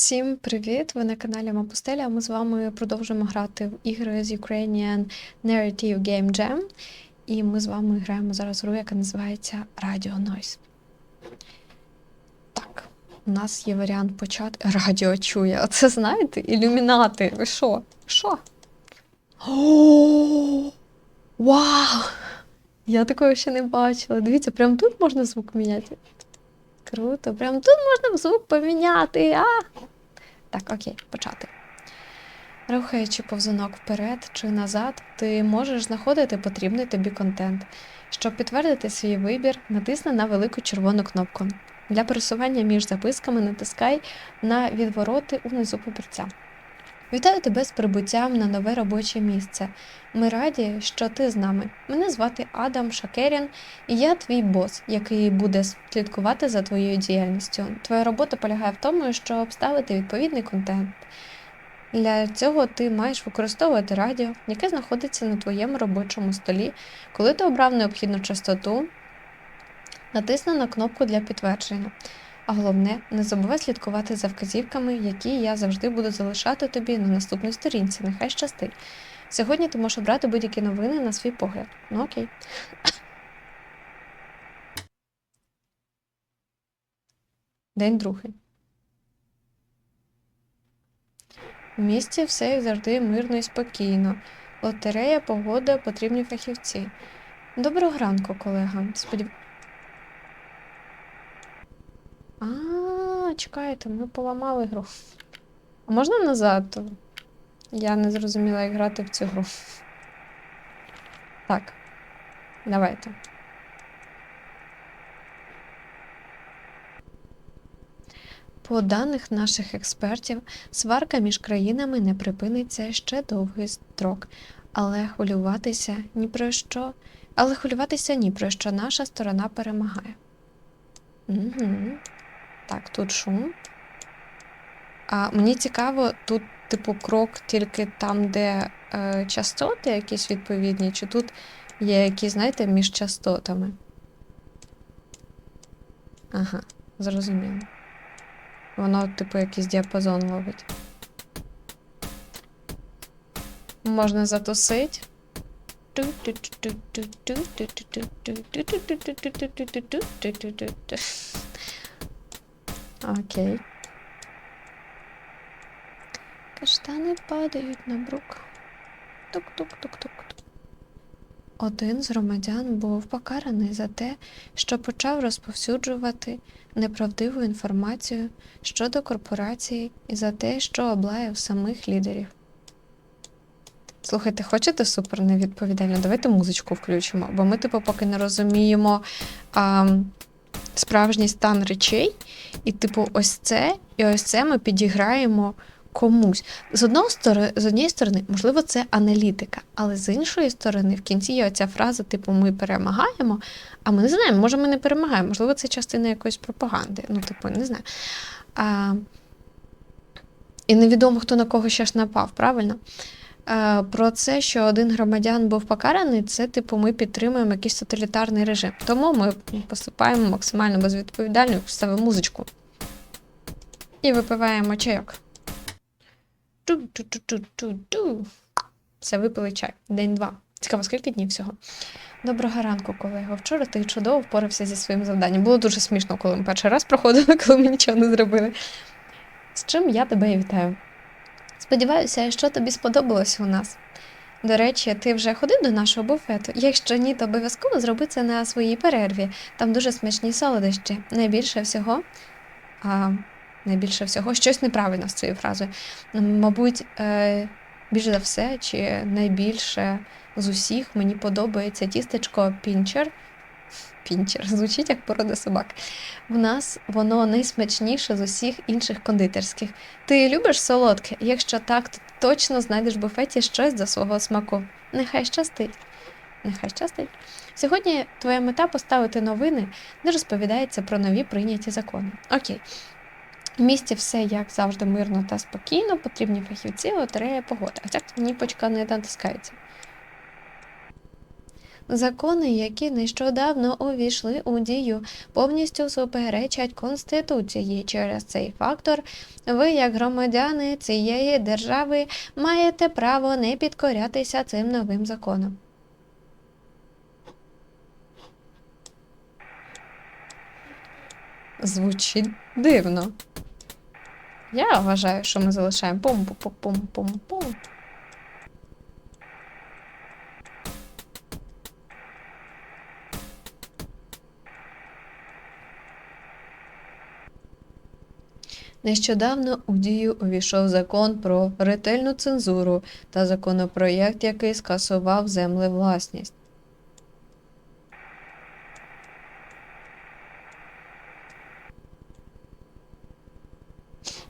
Всім привіт! Ви на каналі Мапустеля. Ми з вами продовжуємо грати в ігри з Ukrainian Narrative Game Jam. І ми з вами граємо зараз гру, яка називається Radio Noise. Так, у нас є варіант почати. Радіо чує. Оце знаєте? Ілюмінати. Ви що? Що? Вау! Я такого ще не бачила. Дивіться, прямо тут можна звук міняти. Круто, прям тут можна звук поміняти. А! Так, окей, почати. Рухаючи повзунок вперед чи назад, ти можеш знаходити потрібний тобі контент. Щоб підтвердити свій вибір, натисни на велику червону кнопку. Для пересування між записками натискай на відвороти унизу папірця. Вітаю тебе з прибуттям на нове робоче місце. Ми раді, що ти з нами. Мене звати Адам Шакерін, і я твій бос, який буде слідкувати за твоєю діяльністю. Твоя робота полягає в тому, щоб ставити відповідний контент. Для цього ти маєш використовувати радіо, яке знаходиться на твоєму робочому столі. Коли ти обрав необхідну частоту, натисни на кнопку для підтвердження. А головне, не забувай слідкувати за вказівками, які я завжди буду залишати тобі на наступній сторінці. Нехай щастить. Сьогодні ти можеш обрати будь-які новини на свій погляд. Ну окей. День другий. В місті все як завжди мирно і спокійно. Лотерея, погода, потрібні фахівці. Доброго ранку, колега. Сподів... А, чекайте, ми поламали гру. А можна назад? Я не зрозуміла, як грати в цю гру. Так. Давайте. По даних наших експертів, сварка між країнами не припиниться ще довгий строк, але хвилюватися ні про що, але хвилюватися ні про що наша сторона перемагає. Угу. Так, тут шум. А мені цікаво, тут, типу, крок тільки там, де е, частоти якісь відповідні, чи тут є якісь, знаєте, між частотами. Ага, зрозуміло. Воно, типу, якийсь діапазон ловить. Можна затусить. Окей. Каштани падають на брук. Тук-тук-тук-тук. Один з громадян був покараний за те, що почав розповсюджувати неправдиву інформацію щодо корпорації і за те, що облаяв самих лідерів. Слухайте, хочете супер невідповідально? Давайте музичку включимо, бо ми, типу, поки не розуміємо а, справжній стан речей, і, типу, ось це, і ось це ми підіграємо комусь. З одного сторони, з однієї сторони, можливо, це аналітика, але з іншої сторони, в кінці є оця фраза, типу, ми перемагаємо, а ми не знаємо, може, ми не перемагаємо, можливо, це частина якоїсь пропаганди. Ну, типу, не знаю. А, і невідомо, хто на кого ще ж напав, правильно? А, про це, що один громадян був покараний, це, типу, ми підтримуємо якийсь тоталітарний режим. Тому ми поступаємо максимально безвідповідально, ставимо музичку. І випиваємо чайок. Ту-ту-ту-ту-ту-ту. Все, випили чай. День два. Цікаво, скільки днів всього. Доброго ранку, колего. Вчора ти чудово впорався зі своїм завданням. Було дуже смішно, коли ми перший раз проходили, коли ми нічого не зробили. З чим я тебе і вітаю. Сподіваюся, що тобі сподобалось у нас. До речі, ти вже ходив до нашого буфету? Якщо ні, то обов'язково зроби це на своїй перерві. Там дуже смачні солодощі. Найбільше всього. А, найбільше всього щось неправильно з цією фразою. Мабуть, е, більш за все, чи найбільше з усіх мені подобається тістечко пінчер. Пінчер звучить як порода собак. В нас воно найсмачніше з усіх інших кондитерських. Ти любиш солодке? Якщо так, то точно знайдеш в буфеті щось за свого смаку. Нехай щастить. Нехай щастить. Сьогодні твоя мета поставити новини, де розповідається про нові прийняті закони. Окей. В місті все, як завжди, мирно та спокійно, потрібні фахівці, лотерея, погода. А так ні почка не натискається. Закони, які нещодавно увійшли у дію, повністю суперечать Конституції. Через цей фактор ви, як громадяни цієї держави, маєте право не підкорятися цим новим законам. Звучить дивно. Я вважаю, що ми залишаємо пум-пум-пум-пум-пум. Нещодавно у дію увійшов закон про ретельну цензуру та законопроєкт, який скасував землевласність.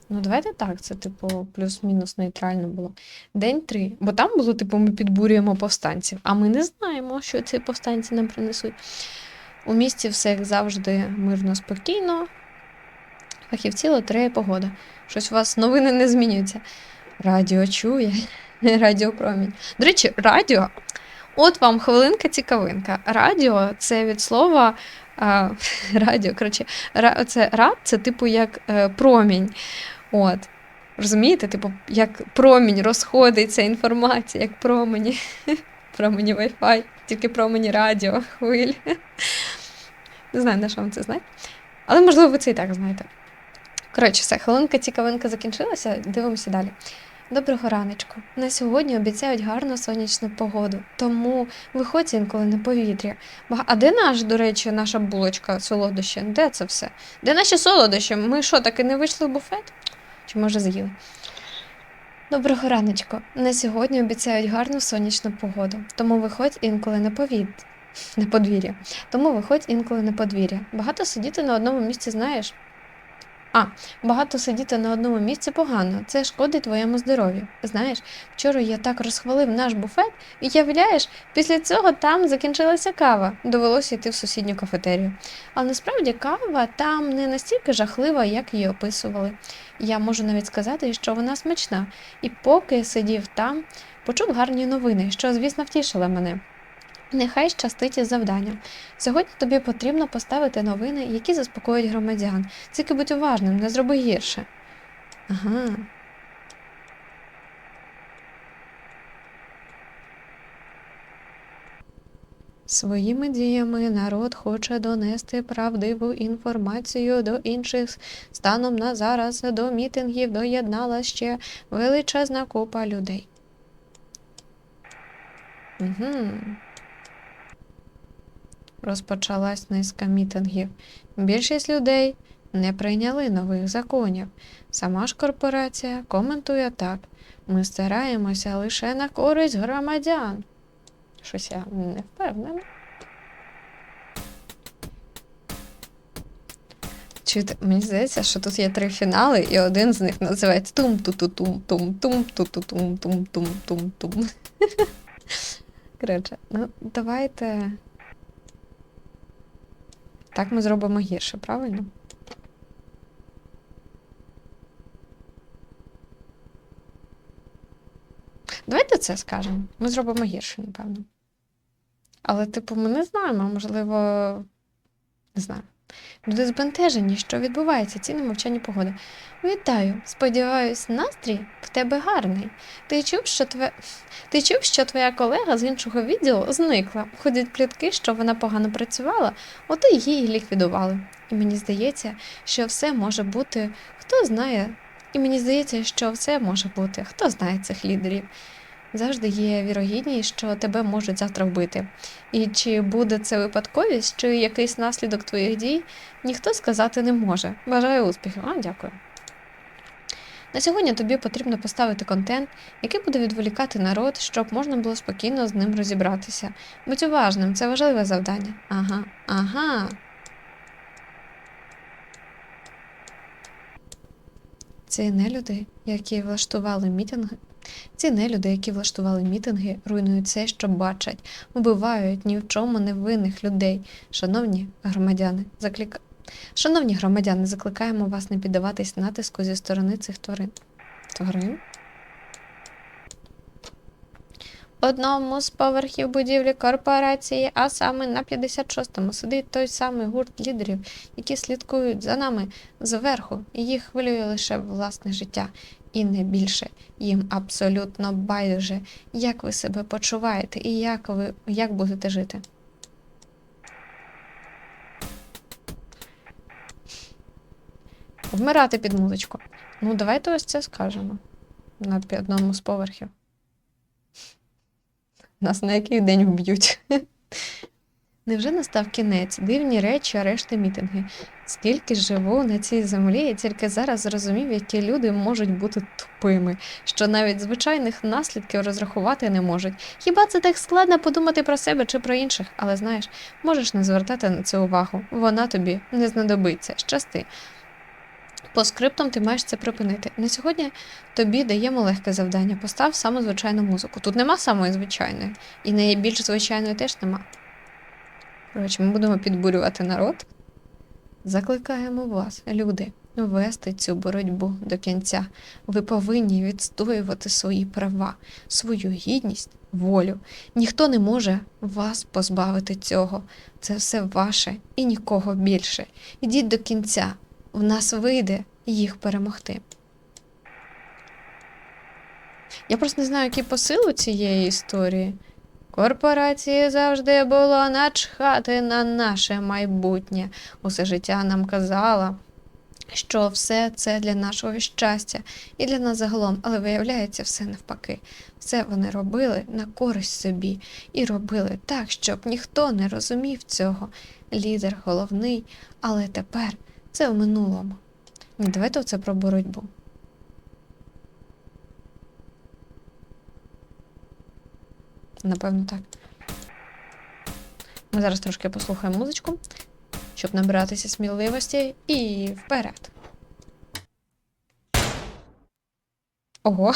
Ну, давайте так, це, типу, плюс-мінус нейтрально було. День три. Бо там було, типу, ми підбурюємо повстанців, а ми не знаємо, що ці повстанці нам принесуть. У місті все як завжди мирно, спокійно. Фахівці лотерея погода. Щось у вас новини не змінюються. Радіо чує, радіопромінь. До речі, радіо. От вам хвилинка цікавинка. Радіо це від слова а, радіо. Коротше, це рад, це типу як е, промінь. От. Розумієте, типу, як промінь розходиться інформація, як промені. Промені Wi-Fi, тільки промені радіо, хвиль. Не знаю, на що вам це знати. Але, можливо, ви це і так знаєте. Коротше, все, хвилинка цікавинка закінчилася, дивимося далі. Доброго раночку. На сьогодні обіцяють гарну сонячну погоду, тому виходьте інколи на повітря. А де наш, до речі, наша булочка солодощі? Де це все? Де наші солодощі? Ми що, таки не вийшли в буфет? Чи може з'їли? Доброго раночку. На сьогодні обіцяють гарну сонячну погоду, тому виходь інколи на повід... на подвір'я. Тому виходь інколи на подвір'я. Багато сидіти на одному місці, знаєш. А, багато сидіти на одному місці погано, це шкодить твоєму здоров'ю. Знаєш, вчора я так розхвалив наш буфет, і являєш, після цього там закінчилася кава, довелося йти в сусідню кафетерію. Але насправді кава там не настільки жахлива, як її описували. Я можу навіть сказати, що вона смачна, і поки сидів там, почув гарні новини, що, звісно, втішили мене. Нехай щастить із завданням. Сьогодні тобі потрібно поставити новини, які заспокоять громадян. Тільки будь уважним, не зроби гірше. Ага. Своїми діями народ хоче донести правдиву інформацію до інших. Станом на зараз до мітингів доєднала ще величезна купа людей. Угу. Розпочалась низка мітингів. Більшість людей не прийняли нових законів. Сама ж корпорація коментує так: ми стараємося лише на користь громадян. Щось я не впевнена. Чуєте, мені здається, що тут є три фінали, і один з них називається тум ту ту тум тум тум ту ту тум тум тум тум тум Коротше, ну давайте. Так ми зробимо гірше, правильно? Давайте це скажемо. Ми зробимо гірше, напевно. Але, типу, ми не знаємо, можливо, не знаю. Люди збентежені, що відбувається, ціни мовчання погоди. Вітаю! Сподіваюсь, настрій в тебе гарний. Ти чув, що тве... Ти чув, що твоя колега з іншого відділу зникла. Ходять плітки, що вона погано працювала, от її ліквідували. І мені здається, що все може бути, хто знає. І мені здається, що все може бути, хто знає цих лідерів. Завжди є вірогідність, що тебе можуть завтра вбити. І чи буде це випадковість, чи якийсь наслідок твоїх дій, ніхто сказати не може. Бажаю успіхів. А, дякую. На сьогодні тобі потрібно поставити контент, який буде відволікати народ, щоб можна було спокійно з ним розібратися. Будь уважним, це важливе завдання. Ага, ага. Це не люди, які влаштували мітинги. Ці нелюди, які влаштували мітинги, руйнують все, що бачать, вбивають ні в чому невинних людей. Шановні громадяни, заклика... Шановні громадяни, закликаємо вас не піддаватись натиску зі сторони цих тварин. Тварин? одному з поверхів будівлі корпорації, а саме на 56-му, сидить той самий гурт лідерів, які слідкують за нами зверху, і їх хвилює лише власне життя. І не більше. Їм абсолютно байдуже, як ви себе почуваєте і як ви як будете жити. Вмирати під музичку. Ну, давайте ось це скажемо на одному з поверхів. Нас на який день вб'ють? Невже настав кінець, дивні речі, арешти, мітинги? Скільки живу на цій землі, і тільки зараз зрозумів, які люди можуть бути тупими, що навіть звичайних наслідків розрахувати не можуть. Хіба це так складно подумати про себе чи про інших? Але знаєш, можеш не звертати на це увагу. Вона тобі не знадобиться. Щасти. По скриптам ти маєш це припинити. На сьогодні тобі даємо легке завдання. Постав саму звичайну музику. Тут нема самої звичайної, і найбільш звичайної теж нема. Коротше, ми будемо підбурювати народ. Закликаємо вас, люди, вести цю боротьбу до кінця. Ви повинні відстоювати свої права, свою гідність, волю. Ніхто не може вас позбавити цього. Це все ваше і нікого більше. Ідіть до кінця. В нас вийде їх перемогти. Я просто не знаю, який посил у цієї історії. Корпорації завжди було начхати на наше майбутнє. Усе життя нам казала, що все це для нашого щастя і для нас загалом, але виявляється все навпаки. Все вони робили на користь собі і робили так, щоб ніхто не розумів цього. Лідер головний, але тепер це в минулому. Давайте це про боротьбу. Напевно, так. Ми зараз трошки послухаємо музичку, щоб набиратися сміливості і вперед. Ого.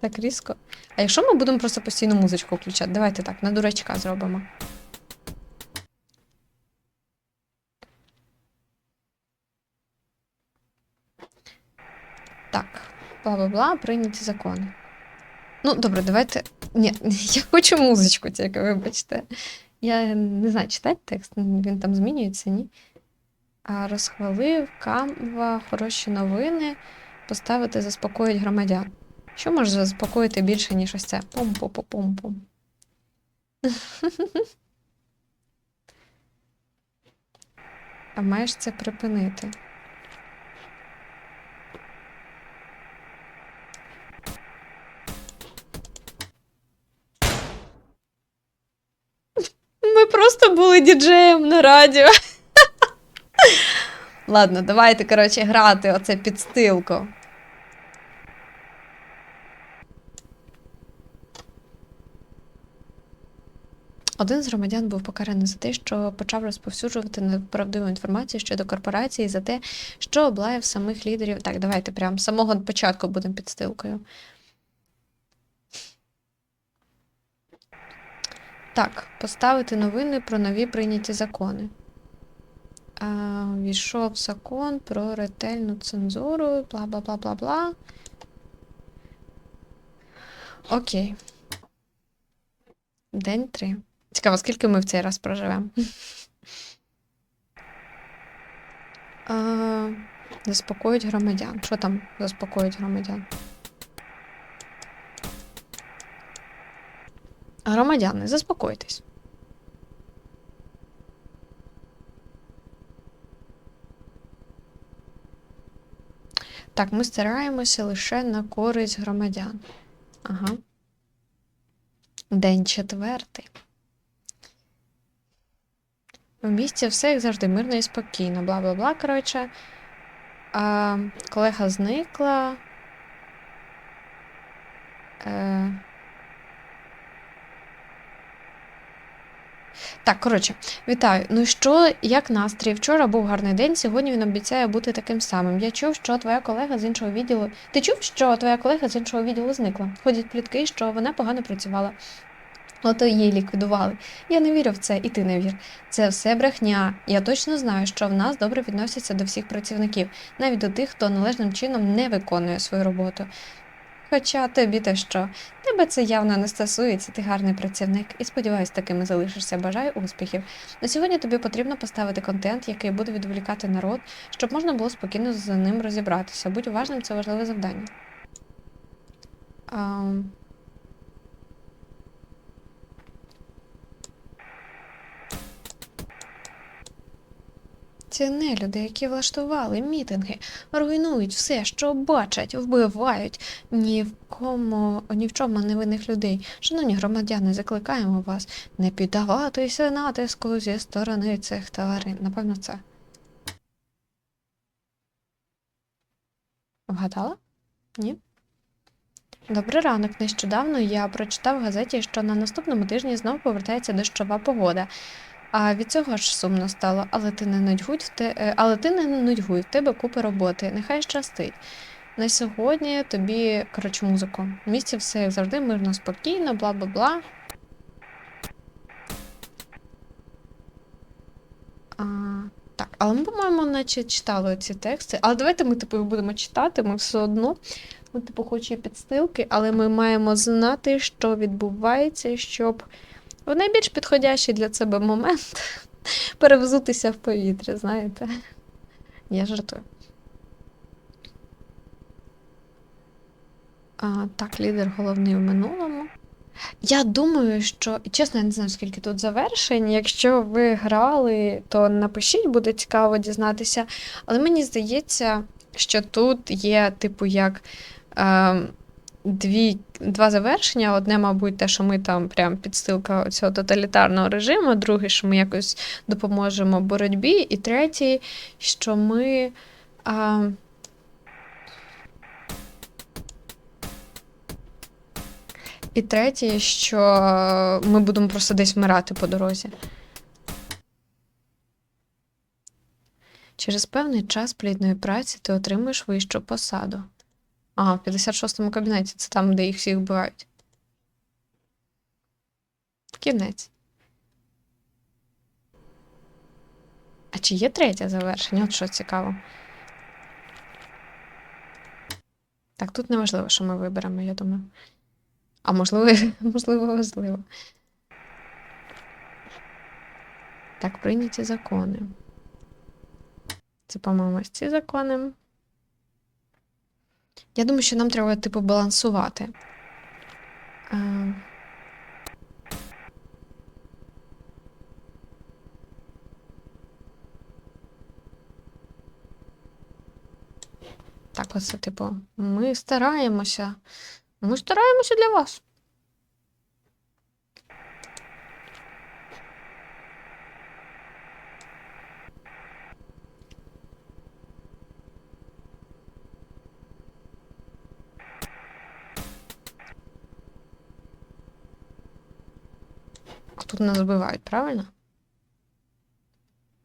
Так різко. А якщо ми будемо просто постійно музичку включати? Давайте так, на дурачка зробимо. Так, бла-бла-бла, прийняті закони. Ну, добре, давайте. Ні, я хочу музичку, тільки, вибачте. Я не знаю, читати текст, він там змінюється, ні? Розхвалив, Canva, хороші новини, поставити заспокоїть громадян. Що може заспокоїти більше, ніж ось це? Пум-пум-пум-пум. А маєш це припинити. Були діджеєм на радіо. Ладно, давайте, коротше, грати оце підстилку. Один з громадян був покараний за те, що почав розповсюджувати неправдиву інформацію щодо корпорації, за те, що облаяв самих лідерів. Так, давайте прямо з самого початку будемо підстилкою. Так, поставити новини про нові прийняті закони. А, Війшов закон про ретельну цензуру, бла бла бла бла бла. Окей. День три. Цікаво, скільки ми в цей раз проживемо. Заспокоїть громадян. Що там заспокоїть громадян? Громадяни, заспокойтесь. Так, ми стараємося лише на користь громадян. Ага. День четвертий. В місті все як завжди мирно і спокійно. Бла бла бла. Коротше. А, колега зникла. Е, Так, коротше, вітаю. Ну що, як настрій? Вчора був гарний день, сьогодні він обіцяє бути таким самим. Я чув, що твоя колега з іншого відділу. Ти чув, що твоя колега з іншого відділу зникла? Ходять плітки, що вона погано працювала. Ото її ліквідували. Я не вірю в це, і ти не вір. Це все брехня. Я точно знаю, що в нас добре відносяться до всіх працівників, навіть до тих, хто належним чином не виконує свою роботу. Хоча тобі то що, тебе це явно не стосується, ти гарний працівник, і сподіваюсь, таким і залишишся. Бажаю успіхів. На сьогодні тобі потрібно поставити контент, який буде відволікати народ, щоб можна було спокійно з ним розібратися. Будь уважним, це важливе завдання. Ам. Ці нелюди, які влаштували мітинги, руйнують все, що бачать, вбивають ні в кому, ні в чому невинних людей. Шановні громадяни, закликаємо вас не піддаватися натиску зі сторони цих тварин. Напевно, це. Вгадала? Ні? Добрий ранок. Нещодавно я прочитав в газеті, що на наступному тижні знов повертається дощова погода. А від цього аж сумно стало, але ти не нудьгуй те, е, але ти не нудьгуй, в тебе купа роботи, нехай щастить. На сьогодні тобі, коротше, музику. В місті все як завжди, мирно, спокійно, бла бла бла. Так, але ми, по-моєму, наче читали ці тексти. Але давайте ми, типу, будемо читати, ми все одно. Ми, типу, хоч і підстилки, але ми маємо знати, що відбувається, щоб в найбільш підходящий для себе момент перевзутися в повітря, знаєте. Я жартую. А, так, лідер головний в минулому. Я думаю, що, чесно, я не знаю, скільки тут завершень. Якщо ви грали, то напишіть, буде цікаво дізнатися. Але мені здається, що тут є, типу, як. Е, дві, два завершення. Одне, мабуть, те, що ми там прям підстилка цього тоталітарного режиму, друге, що ми якось допоможемо боротьбі, і третє, що ми. А, І третє, що ми будемо просто десь вмирати по дорозі. Через певний час плідної праці ти отримуєш вищу посаду. Ага, в 56-му кабінеті це там, де їх всіх вбивають. Кінець. А чи є третє завершення? От що цікаво. Так, тут неважливо, що ми виберемо, я думаю. А можливо, можливо, важливо. Так, прийняті закони. Це, по-моєму, ці закони. Я думаю, що нам треба, типу, балансувати. А... Так, оце, типу, ми стараємося. Ми стараємося для вас. Тут нас вбивають, правильно?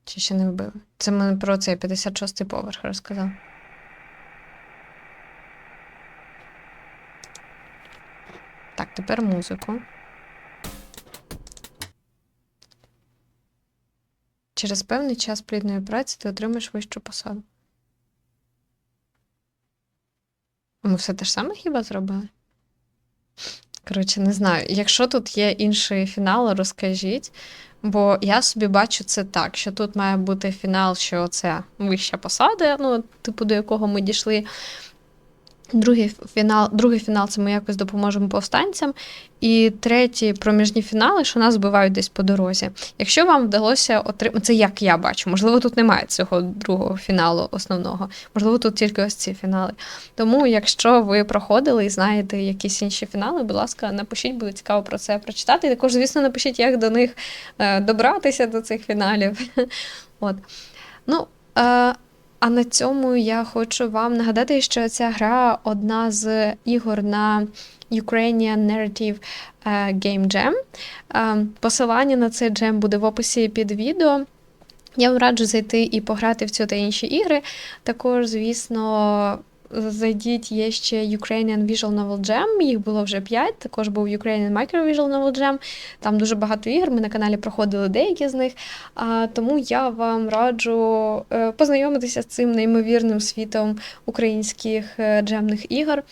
Чи ще не вбили? Це ми про цей 56-й поверх розказав. Так, тепер музику. Через певний час плідної праці ти отримаєш вищу посаду. Ми все те ж саме хіба зробили? Коротше, не знаю. Якщо тут є інший фінал, розкажіть. Бо я собі бачу це так, що тут має бути фінал, що це вища посада, ну, типу, до якого ми дійшли. Другий фінал, другий фінал це ми якось допоможемо повстанцям. І третій проміжні фінали, що нас збивають десь по дорозі. Якщо вам вдалося отримати, це як я бачу, можливо, тут немає цього другого фіналу основного, можливо, тут тільки ось ці фінали. Тому, якщо ви проходили і знаєте якісь інші фінали, будь ласка, напишіть, буде цікаво про це прочитати. І також, звісно, напишіть, як до них е, добратися до цих фіналів. От. Ну, е, а на цьому я хочу вам нагадати, що ця гра одна з ігор на Ukrainian Narrative е, Game Jam. Е, Посилання на цей джем буде в описі під відео. Я вам раджу зайти і пограти в цю та інші ігри. Також, звісно, зайдіть, є ще Ukrainian Visual Novel Jam, їх було вже 5, також був Ukrainian Micro Visual Novel Jam, там дуже багато ігор, ми на каналі проходили деякі з них. А, Тому я вам раджу е, познайомитися з цим неймовірним світом українських е, джемних ігор.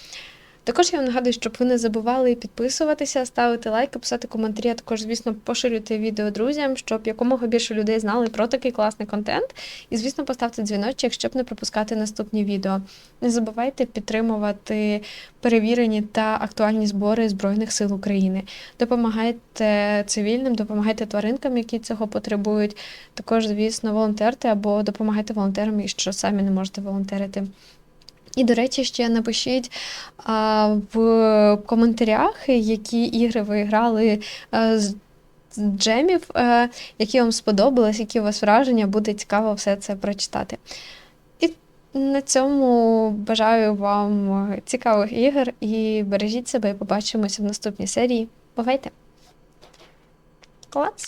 Також я вам нагадую, щоб ви не забували підписуватися, ставити лайки, писати коментарі, а також, звісно, поширюйте відео друзям, щоб якомога більше людей знали про такий класний контент. І, звісно, поставте дзвіночок, щоб не пропускати наступні відео. Не забувайте підтримувати перевірені та актуальні збори Збройних сил України. Допомагайте цивільним, допомагайте тваринкам, які цього потребують. Також, звісно, волонтерте або допомагайте волонтерам, якщо самі не можете волонтерити. І, до речі, ще напишіть а, в коментарях, які ігри ви грали а, з джемів, е, які вам сподобались, які у вас враження, буде цікаво все це прочитати. І на цьому бажаю вам цікавих ігор і бережіть себе і побачимося в наступній серії. Бувайте! Клац!